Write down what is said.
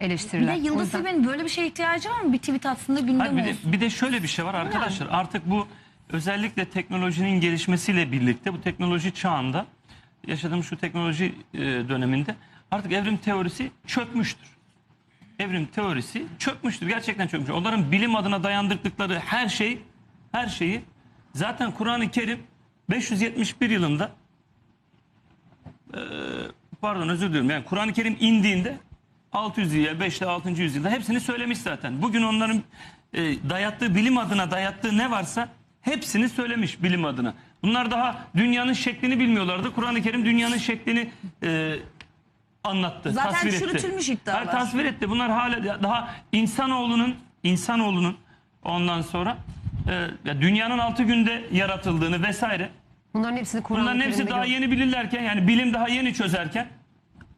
eleştiriler. Bir de O Yıldız yüzden- Tilbe'nin böyle bir şeye ihtiyacı var mı? Bir tweet aslında gündem Hayır, bir, olsun. de, bir de şöyle bir şey var arkadaşlar. Artık bu özellikle teknolojinin gelişmesiyle birlikte bu teknoloji çağında yaşadığımız şu teknoloji e, döneminde artık evrim teorisi çökmüştür. Evrim teorisi çökmüştür. Gerçekten çökmüştür. Onların bilim adına dayandırdıkları her şey her şeyi zaten Kur'an-ı Kerim 571 yılında e, pardon özür diliyorum. Yani Kur'an-ı Kerim indiğinde 600 yıl, 5 ile 6. yüzyılda hepsini söylemiş zaten. Bugün onların e, dayattığı bilim adına dayattığı ne varsa hepsini söylemiş bilim adına. Bunlar daha dünyanın şeklini bilmiyorlardı. Kur'an-ı Kerim dünyanın şeklini e, anlattı, Zaten tasvir etti. çürütülmüş iddialar. Hayır, tasvir etti. Bunlar hala daha insanoğlunun insanoğlunun ondan sonra e, ya dünyanın altı günde yaratıldığını vesaire Bunların hepsini Kur'an-ı Bunların hepsi Kerim'de daha gör- yeni bilirlerken yani bilim daha yeni çözerken